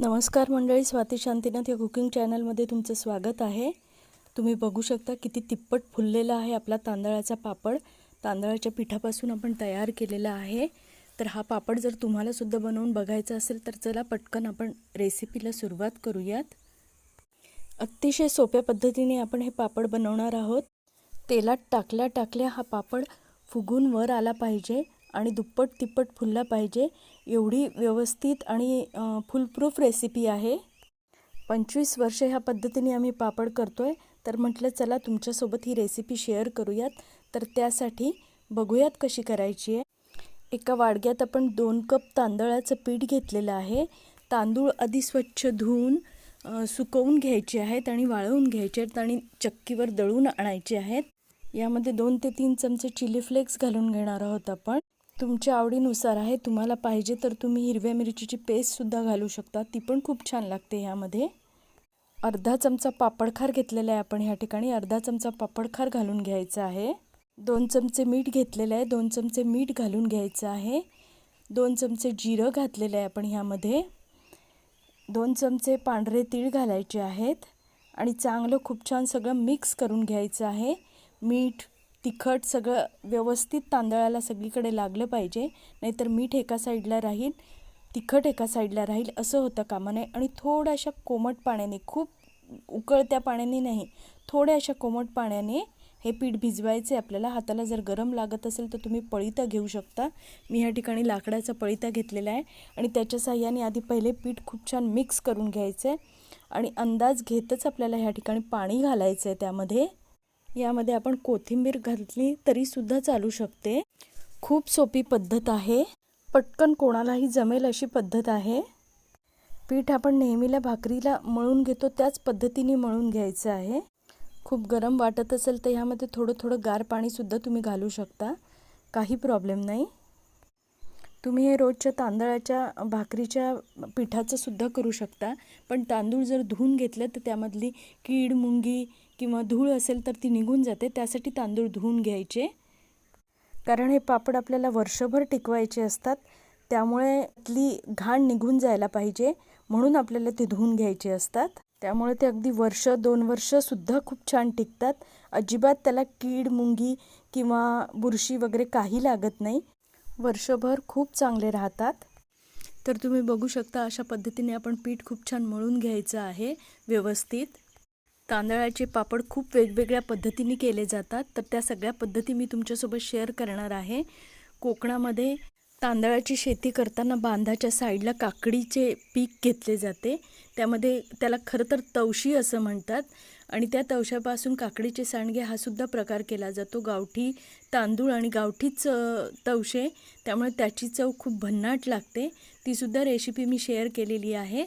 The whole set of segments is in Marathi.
नमस्कार मंडळी स्वाती शांतीनाथ या कुकिंग चॅनलमध्ये तुमचं स्वागत आहे. तुम्ही बघू शकता किती तिप्पट फुललेला आहे आपला तांदळाचा पापड. तांदळाच्या पिठापासून आपण तयार केलेला आहे. तर हा पापड जर तुम्हालासुद्धा बनवून बघायचा असेल तर चला पटकन आपण रेसिपीला सुरुवात करूयात. अतिशय सोप्या पद्धतीने आपण हे पापड बनवणार आहोत. तेलात टाकल्या टाकल्या हा पापड फुगून वर आला पाहिजे आणि दुप्पट तिप्पट फुलला पाहिजे. एवढी व्यवस्थित आणि फुलप्रूफ रेसिपी आहे. पंचवीस वर्षे ह्या पद्धतीने आम्ही पापड करतो आहे तर म्हटलं चला तुमच्यासोबत ही रेसिपी शेअर करूयात. तर त्यासाठी बघूयात कशी करायची आहे. एका वाडग्यात आपण दोन कप तांदळाचं पीठ घेतलेलं आहे. तांदूळ आधी स्वच्छ धुवून सुकवून घ्यायचे आहेत आणि वाळवून घ्यायचे आहेत आणि चक्कीवर दळून आणायचे आहेत. यामध्ये दोन ते तीन चमचे चिली फ्लेक्स घालून घेणार आहोत आपण. तुमच्या आवडीनुसार आहे तुम्हाला पाहिजे तर तुम्ही हिरव्या मिरचीची पेस्टसुद्धा घालू शकता. ती पण खूप छान लागते ह्यामध्ये. अर्धा चमचा पापडखार घेतलेला आहे आपण ह्या ठिकाणी. अर्धा चमचा पापडखार घालून घ्यायचा आहे. दोन चमचे मीठ घेतलेलं आहे. दोन चमचे मीठ घालून घ्यायचं आहे. दोन चमचे जिरं घातलेलं आहे आपण ह्यामध्ये. दोन चमचे पांढरे तीळ घालायचे आहेत. आणि चांगलं खूप छान सगळं मिक्स करून घ्यायचं आहे. मीठ तिखट सगळं व्यवस्थित तांदळाला सगळीकडे लागलं पाहिजे. नाहीतर मीठ एका साईडला राहील तिखट एका साईडला राहील असं होतं कामा नये आणि थोड्याशा कोमट पाण्याने खूप उकळत्या पाण्याने नाही थोड्याशा कोमट पाण्याने हे पीठ भिजवायचे. आपल्याला हाताला जर गरम लागत असेल तर तुम्ही पळीता घेऊ शकता. मी ह्या ठिकाणी लाकडाचा पळीता घेतलेला आहे आणि त्याच्या साह्याने आधी पहिले पीठ खूप छान मिक्स करून घ्यायचं आहे आणि अंदाज घेतच आपल्याला ह्या ठिकाणी पाणी घालायचं आहे त्यामध्ये. यामध्ये आपण कोथिंबीर घातली तरीसुद्धा चालू शकते. खूप सोपी पद्धत आहे. पटकन कोणालाही जमेल अशी पद्धत आहे. पीठ आपण नेहमीला भाकरीला मळून घेतो त्याच पद्धतीने मळून घ्यायचं आहे. खूप गरम वाटत असेल तर ह्यामध्ये थोडं थोडं गार पाणीसुद्धा तुम्ही घालू शकता. काही प्रॉब्लेम नाही. तुम्ही हे रोजच्या तांदळाच्या भाकरीच्या पिठाचंसुद्धा करू शकता. पण तांदूळ जर धुवून घेतलं तर त्यामधली कीड मुंगी किंवा धूळ असेल तर ती निघून जाते. त्यासाठी तांदूळ धुवून घ्यायचे. कारण हे पापड आपल्याला वर्षभर टिकवायचे असतात. त्यामुळे ती घाण निघून जायला पाहिजे. म्हणून आपल्याला ते धुवून घ्यायचे असतात. त्यामुळे ते अगदी वर्ष दोन वर्षसुद्धा खूप छान टिकतात. अजिबात त्याला कीड मुंगी किंवा बुरशी वगैरे काही लागत नाही. वर्षभर खूप चांगले राहतात. तर तुम्ही बघू शकता अशा पद्धतीने आपण पीठ खूप छान मळून घ्यायचं आहे व्यवस्थित. तांदळाचे पापड खूप वेगवेगळ्या पद्धतीने केले जातात. तर त्या सगळ्या पद्धती मी तुमच्यासोबत शेअर करणार आहे. कोकणामध्ये तांदळाची शेती करताना बांधाच्या साईडला काकडीचे पीक घेतले जाते. त्यामध्ये त्याला खरं तर तवशी असं म्हणतात. आणि त्या तवशापासून काकडीचे सांडगे हा सुद्धा प्रकार केला जातो. गावठी तांदूळ आणि गावठीच तवशे. त्यामुळे त्याची चव खूप भन्नाट लागते. तीसुद्धा रेसिपी मी शेअर केलेली आहे.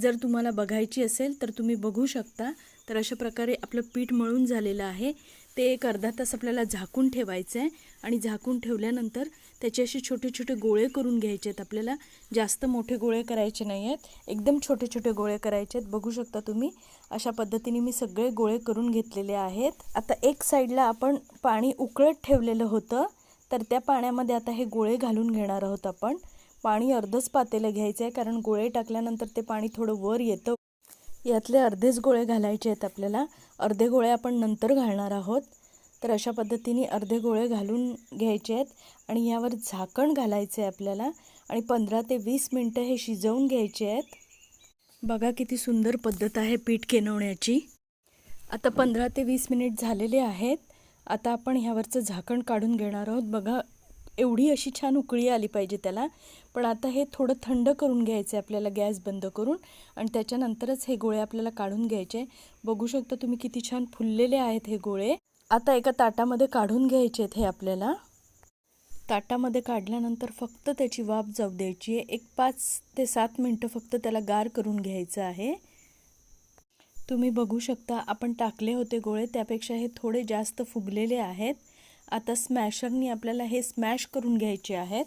जर तुम्हाला बघायची असेल तर तुम्ही बघू शकता. तर अशा प्रकारे आपलं पीठ मळून झालेलं आहे. ते एक अर्धा तास आपल्याला झाकून ठेवायचं आहे आणि झाकून ठेवल्यानंतर त्याचे असे छोटे छोटे गोळे करून घ्यायचे आहेत आपल्याला. जास्त मोठे गोळे करायचे नाही आहेत. एकदम छोटे छोटे गोळे करायचे आहेत. बघू शकता तुम्ही अशा पद्धतीने मी सगळे गोळे करून घेतलेले आहेत. आता एक साईडला आपण पाणी उकळत ठेवलेलं होतं तर त्या पाण्यामध्ये आता हे गोळे घालून घेणार आहोत आपण. पाणी अर्धच पातेलं घ्यायचं आहे कारण गोळे टाकल्यानंतर ते पाणी थोडं वर येतं. यातले अर्धेच गोळे घालायचे आहेत आपल्याला. अर्धे गोळे आपण नंतर घालणार आहोत. तर अशा पद्धतीने अर्धे गोळे घालून घ्यायचे आहेत आणि यावर झाकण घालायचं आहे आपल्याला आणि पंधरा ते वीस मिनटं हे शिजवून घ्यायचे आहेत. बघा किती सुंदर पद्धत आहे पीठ केनवण्याची. आता पंधरा ते वीस मिनिट झालेले आहेत. आता आपण ह्यावरचं झाकण काढून घेणार आहोत. बघा एवढी अशी छान उकळी आली पाहिजे त्याला. पण आता हे थोडं थंड करून घ्यायचं आहे आपल्याला गॅस बंद करून. आणि त्याच्यानंतरच हे गोळे आपल्याला काढून घ्यायचे. बघू शकता तुम्ही किती छान फुललेले आहेत हे गोळे. आता एका ताटामध्ये काढून घ्यायचे आहेत हे आपल्याला. ताटामध्ये काढल्यानंतर फक्त त्याची वाफ जाऊ द्यायची आहे. एक पाच ते सात मिनटं फक्त त्याला गार करून घ्यायचं आहे. तुम्ही बघू शकता आपण टाकले होते गोळे. त्यापेक्षा हे थोडे जास्त फुगलेले आहेत. आता स्मॅशरनी आपल्याला हे स्मॅश करून घ्यायचे आहेत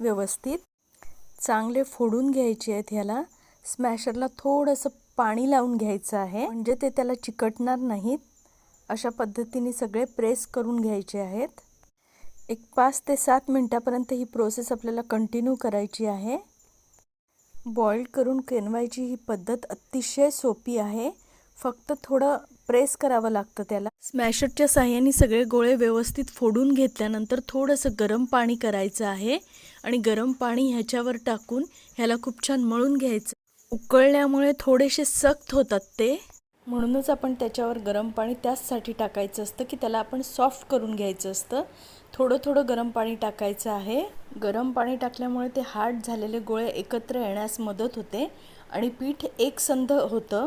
व्यवस्थित. चांगले फोडून घ्यायचे आहेत ह्याला. स्मॅशरला थोडंसं पाणी लावून घ्यायचं आहे. म्हणजे ते त्याला चिकटणार नाहीत. अशा पद्धतीने सगळे प्रेस करून घ्यायचे आहेत. एक पाच ते सात मिनटापर्यंत ही प्रोसेस आपल्याला कंटिन्यू करायची आहे. बॉईल करून केनवायची ही पद्धत अतिशय सोपी आहे. फक्त थोडं प्रेस करावं लागतं त्याला. स्मॅशरच्या साह्याने सगळे गोळे व्यवस्थित फोडून घेतल्यानंतर थोडंसं गरम पाणी करायचं आहे आणि गरम पाणी ह्याच्यावर टाकून ह्याला खूप छान मळून घ्यायचं. उकळल्यामुळे थोडेसे सख्त होतात ते. म्हणूनच आपण त्याच्यावर गरम पाणी त्याचसाठी टाकायचं असतं की त्याला आपण सॉफ्ट करून घ्यायचं असतं. थोडं थोडं गरम पाणी टाकायचं आहे. गरम पाणी टाकल्यामुळे ते हार्ड झालेले गोळे एकत्र येण्यास मदत होते आणि पीठ एकसंध होतं.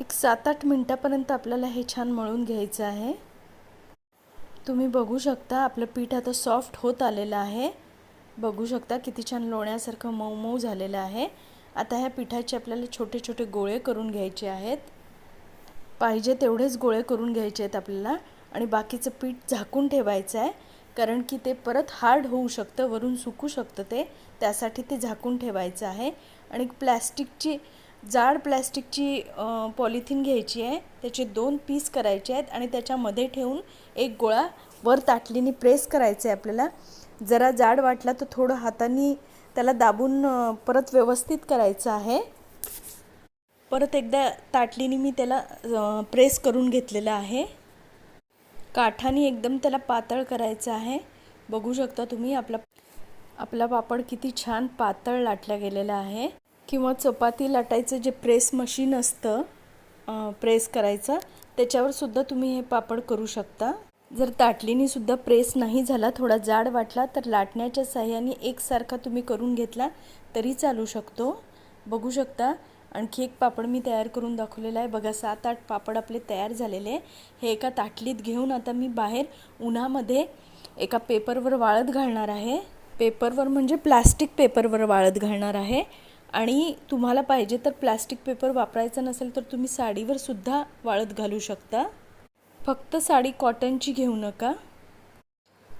एक सात आठ मिनटापर्यंत आपल्याला हे छान मळून घ्यायचं आहे. तुम्ही बघू शकता आपलं पीठ आता सॉफ्ट होत आलेलं आहे. बघू शकता किती छान लोण्यासारखं मऊ मऊ झालेलं आहे. आता ह्या पिठाचे आपल्याला छोटे छोटे गोळे करून घ्यायचे आहेत. पाहिजे तेवढेच गोळे करून घ्यायचे आहेत आपल्याला आणि बाकीचं पीठ झाकून ठेवायचं आहे. कारण की ते परत हार्ड होऊ शकतं वरून सुकू शकतं ते. त्यासाठी ते झाकून ठेवायचं आहे. आणि प्लॅस्टिकची जाड प्लॅस्टिकची पॉलिथिन घ्यायची आहे. त्याचे दोन पीस करायचे आहेत आणि त्याच्यामध्ये ठेवून एक गोळा वर ताटलीने प्रेस करायचं आहे आपल्याला. जरा जाड वाटला तर थोडं हाताने त्याला दाबून परत व्यवस्थित करायचं आहे. परत एकदा ताटलीने मी त्याला प्रेस करून घेतलेलं आहे. काठाने एकदम त्याला पातळ करायचं आहे. बघू शकता तुम्ही आपला आपला पापड किती छान पातळ लाटला गेलेला आहे. किंवा चपाती लाटायचं जे प्रेस मशीन असतं प्रेस करायचं त्याच्यावर सुद्धा तुम्ही हे पापड करू शकता. जर ताटलीने सुद्धा प्रेस नाही झाला थोडा जाड वाटला तर लाटण्याच्या साह्याने एकसारखा तुम्ही करून घेतला तरी चालू शकतो. बघू शकता आणखी एक पापड मी तयार करून दाखवलेला आहे. बघा सात आठ पापड आपले तयार झालेले हे एका ताटलीत घेऊन आता मी बाहेर उन्हामध्ये एका पेपरवर वाळत घालणार आहे. पेपरवर म्हणजे प्लास्टिक पेपरवर वाळत घालणार आहे. आणि तुम्हाला पाहिजे तर प्लास्टिक पेपर वापरायचा नसेल तर तुम्ही साडीवर सुद्धा वाळत घालू शकता. फक्त साडी कॉटनची घेऊ नका.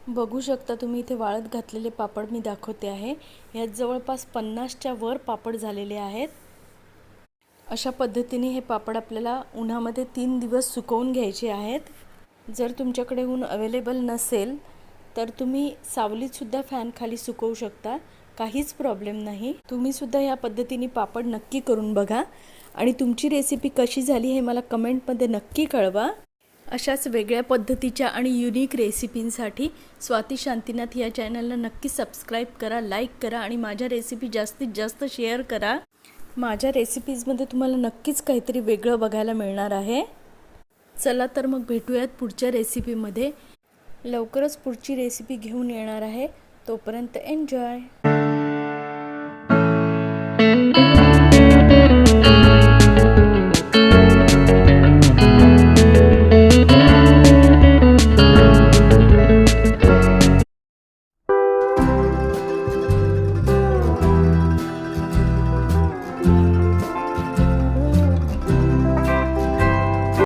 बघू शकता तुम्ही इथे वाळत घातलेले पापड मी दाखवते आहे. ह्यात जवळपास पन्नासच्या वर पापड झालेले आहेत. अशा पद्धतीने हे पापड आपल्याला उन्हामध्ये तीन दिवस सुकवून घ्यायचे आहेत. जर तुमच्याकडे ऊन अवेलेबल नसेल तर तुम्ही सावलीतसुद्धा फॅन खाली सुकवू शकता. काहीच प्रॉब्लेम नाही. तुम्ही सुद्धा ह्या पद्धतीने पापड नक्की करून बघा. आणि तुमची रेसिपी कशी झाली हे मला कमेंटमध्ये नक्की कळवा. अशाच वेगळ्या पद्धतीच्या आणि युनिक रेसिपींसाठी स्वाती शांतीनाथ या चॅनलला नक्की सबस्क्राईब करा लाईक करा आणि माझ्या रेसिपी जास्तीत जास्त शेअर करा. माझ्या रेसिपीजमध्ये तुम्हाला नक्कीच काहीतरी वेगळं बघायला मिळणार आहे. चला तर मग भेटूयात पुढच्या रेसिपीमध्ये लवकरच पुढची रेसिपी घेऊन येणार आहे. तोपर्यंत एन्जॉय Música